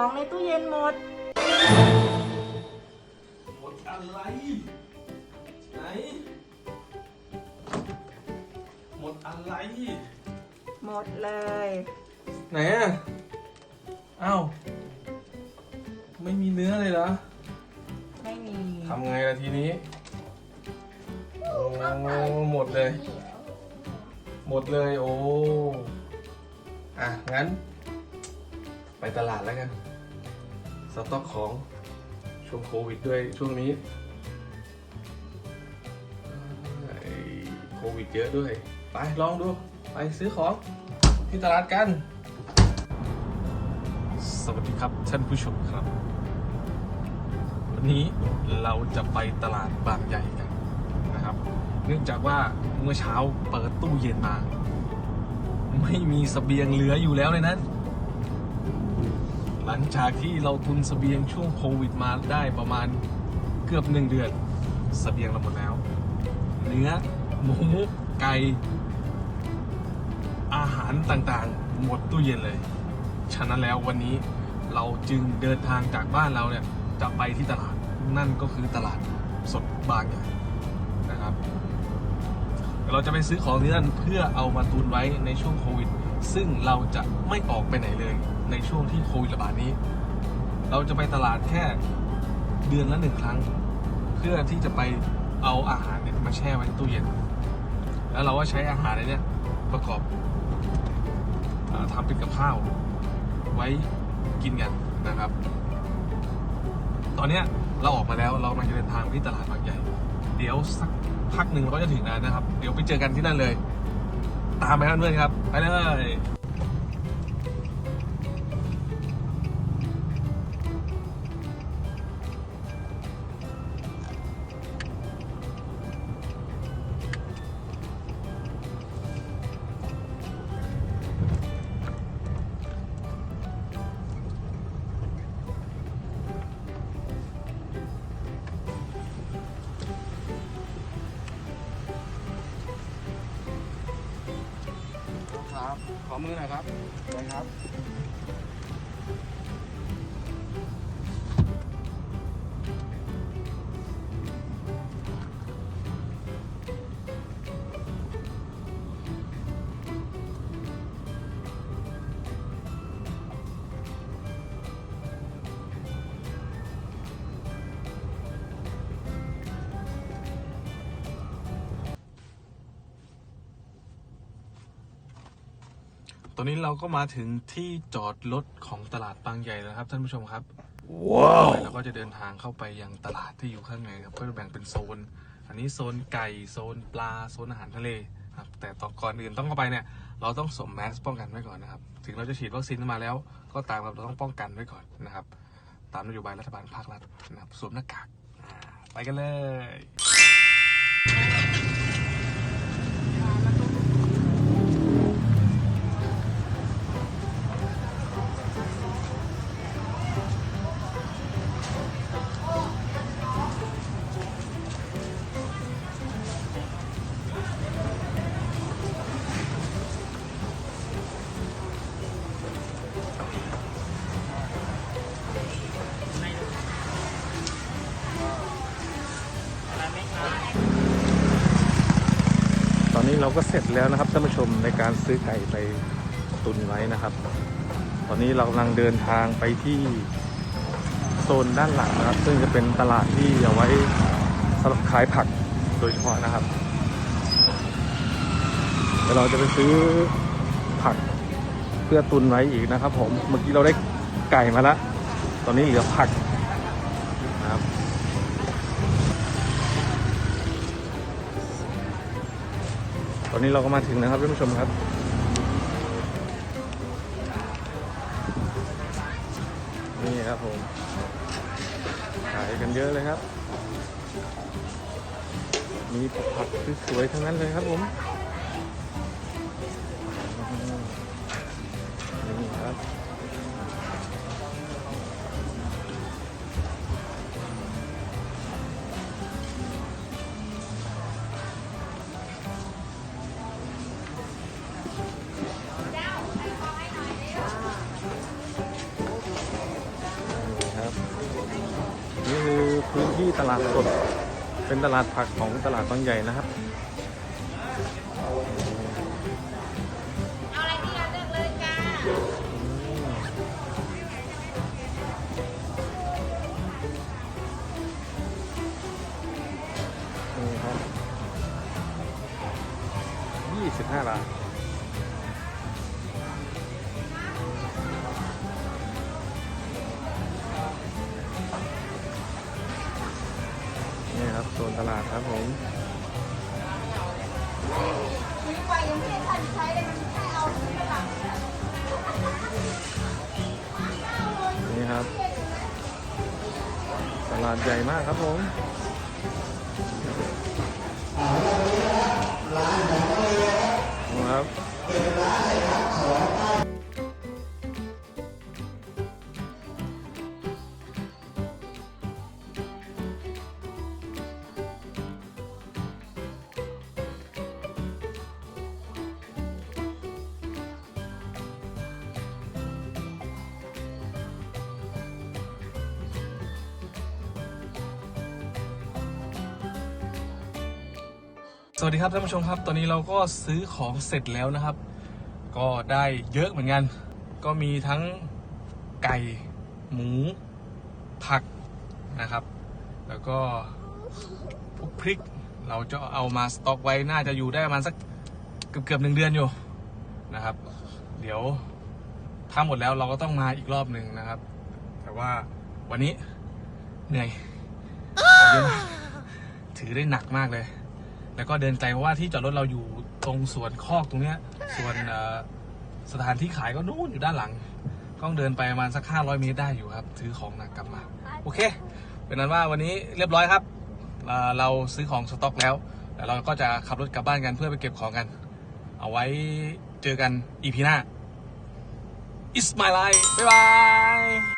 ของในตู้เย็นหมด หมดอะไร ไหน หมดอะไร หมดเลย ไหนอะอ้าวไม่มีเนื้อเลยเหรอ ไม่มี ทำไงล่ะทีนี้ โอ้หมดเลย หมดเลย โอ้ อะ งั้น ไปตลาดแล้วกัน สต็อกของช่วงโควิดด้วยช่วงนี้โควิดเยอะด้วย ไปลองดู ไปซื้อของที่ตลาดกัน สวัสดีครับท่านผู้ชมครับ วันนี้เราจะไปตลาดบางใหญ่กันนะครับ เนื่องจากว่าเมื่อเช้าเปิดตู้เย็นมา ไม่มีสเสบียงเหลืออยู่แล้วในนั้น หลังจากที่เราตุนสเสบียงช่วงโควิดมาได้ประมาณเกือบหนึ่งเดือนสเสบียงเราหมดแล้ว เนื้อหมูไก่อาหารต่างๆ หมดตู้เย็นเลย ฉะนั้นแล้ววันนี้เราจึงเดินทางจากบ้านเราเนี่ยจะไปที่ตลาดนั่นก็คือตลาดสดบางใหญ่นะครับ เราจะไปซื้อของที่นั่นเพื่อเอามาตุนไว้ในช่วงโควิด ซึ่งเราจะไม่ออกไปไหนเลยในช่วงที่โควิดระบาดนี้ เราจะไปตลาดแค่เดือนละหนึ่งครั้ง เพื่อที่จะไปเอาอาหารเนี่ยมาแช่ไว้ในตู้เย็น แล้วเราก็ใช้อาหารในเนี้ยประกอบอทำเป็นกับข้าว ไว้กินกันนะครับ ตอนเนี้ยเราออกมาแล้วเรากำลังจะเดินทางไปที่ตลาดบางใหญ่ เดี๋ยวสักพักหนึ่งเราก็จะถึงแล้วนะครับ เดี๋ยวไปเจอกันที่นั่นเลย ตามไปเพื่อนๆครับ ไปเลย ขอมือหน่อยครับไปครับ ตอนนี้เราก็มาถึงที่จอดรถของตลาดบางใหญ่แล้วครับท่านผู้ชมครับ ว้าวเราก็จะเดินทางเข้าไปยังตลาดที่อยู่ข้างในครับ ก็จะแบ่งเป็นโซน อันนี้โซนไก่ โซนปลา โซนอาหารทะเลครับ แต่ต่อก่อนอื่นต้องเข้าไปเนี่ย เราต้องสวมแมสป้องกันไว้ก่อนนะครับ ถึงเราจะฉีดวัคซีนมาแล้ว ก็ตามครับเราต้องป้องกันไว้ก่อนนะครับ ตามนโยบายรัฐบาลภาครัฐนะครับ สวมหน้ากากอ่าไปกันเลย นี้เราก็เสร็จแล้วนะครับท่านผู้ชมในการซื้อไก่ไปตุนไว้นะครับ ตอนนี้เรากำลังเดินทางไปที่โซนด้านหลังนะครับ ซึ่งจะเป็นตลาดที่เอาไว้สำหรับขายผักโดยเฉพาะนะครับเดี๋ยวเราจะไปซื้อผักเพื่อตุนไว้อีกนะครับ ผมเมื่อกี้เราได้ไก่มาแล้วตอนนี้เหลือผัก ตอนนี้เราก็มาถึงนะครับท่านผู้ชมครับนี่ครับผมขายกันเยอะเลยครับ มีผักสวยๆทั้งนั้นเลยครับผม ที่ตลาดสด เป็นตลาดผักของตลาดบางใหญ่นะครับเอาอะไรที่อยากเลือกเลยจ้า ตลาดครับผมนี่ครับ ตลาดใหญ่มากครับผม สวัสดีครับท่านผู้ชมครับ ตอนนี้เราก็ซื้อของเสร็จแล้วนะครับ ก็ได้เยอะเหมือนกัน ก็มีทั้งไก่ หมู ผักนะครับ แล้วก็พวกพริก เราจะเอามาสต็อกไว้น่าจะอยู่ได้ประมาณสักเกือบเกือบๆหนึ่งเดือนอยู่นะครับ เดี๋ยวถ้าหมดแล้วเราก็ต้องมาอีกรอบหนึ่งนะครับ แต่ว่าวันนี้เหนื่อยของเยอะมากถือได้หนักมากเลย แล้วก็เดินไกลเพราะว่าที่จอดรถเราอยู่ตรงสวนคอกตรงเนี้ยส่วนเอ่อสถานที่ขายก็นู่นอยู่ด้านหลังก็ต้องเดินไปประมาณสัก500เมตรได้อยู่ครับ ถือของหนักกลับมา โอเค เป็นนั้นว่าวันนี้เรียบร้อยครับเอ่อเราซื้อของสต็อกแล้วแล้วเราก็จะขับรถกลับบ้านกันเพื่อไปเก็บของกัน เอาไว้เจอกันอีพีหน้า It's my life บ๊ายบาย